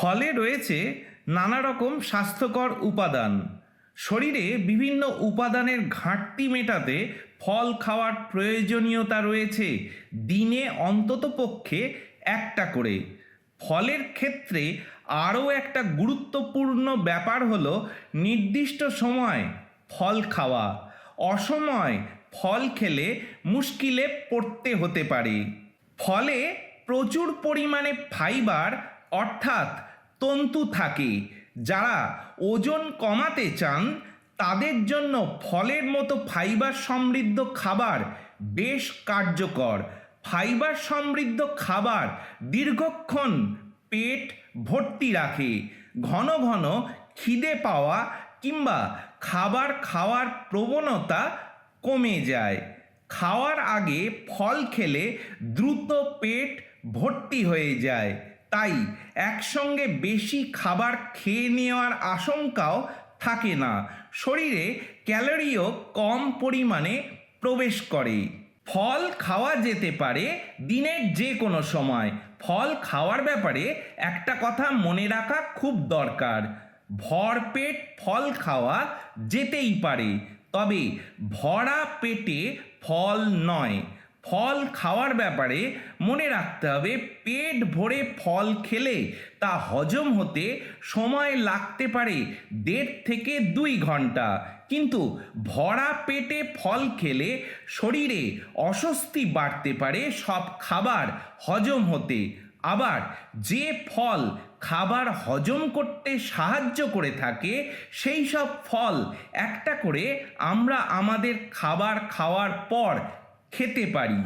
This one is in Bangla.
ফলে রয়েছে নানা রকম স্বাস্থ্যকর উপাদান। শরীরে বিভিন্ন উপাদানের ঘাটতি মেটাতে ফল খাওয়ার প্রয়োজনীয়তা রয়েছে। দিনে অন্ততপক্ষে একটা করে। ফলের ক্ষেত্রে আরও একটা গুরুত্বপূর্ণ ব্যাপার হলো নির্দিষ্ট সময় ফল খাওয়া। অসময় ফল খেলে মুশকিলে পড়তে হতে পারে। ফলে প্রচুর পরিমাণে ফাইবার অর্থাৎ তন্তু থাকে। যারা ওজন কমাতে চান, তাদের জন্য ফলের মতো ফাইবার সমৃদ্ধ খাবার বেশ কার্যকর। ফাইবার সমৃদ্ধ খাবার দীর্ঘক্ষণ পেট ভর্তি রাখে। ঘন ঘন খিদে পাওয়া কিংবা খাবার খাওয়ার প্রবণতা কমে যায়। খাওয়ার আগে ফল খেলে দ্রুত পেট ভর্তি হয়ে যায়। তাই একসঙ্গে বেশি খাবার খেয়ে নেওয়ার আশঙ্কাও থাকে না। শরীরে ক্যালোরিও কম পরিমাণে প্রবেশ করে। ফল খাওয়া যেতে পারে দিনের যে কোনো সময়। ফল খাওয়ার ব্যাপারে একটা কথা মনে রাখা খুব দরকার। ভরপেট ফল খাওয়া যেতেই পারে, তবে ভরা পেটে ফল নয়। ফল খাওয়ার ব্যাপারে মনে রাখতে হবে, পেট ভরে ফল খেলে তা হজম হতে সময় লাগতে পারে, দেড় থেকে দুই ঘণ্টা। কিন্তু ভরা পেটে ফল খেলে শরীরে অস্বস্তি বাড়তে পারে, সব খাবার হজম হতে। আবার যে ফল খাবার হজম করতে সাহায্য করে থাকে, সেই সব ফল একটা করে আমরা আমাদের খাবার খাওয়ার পর খেতে পারি।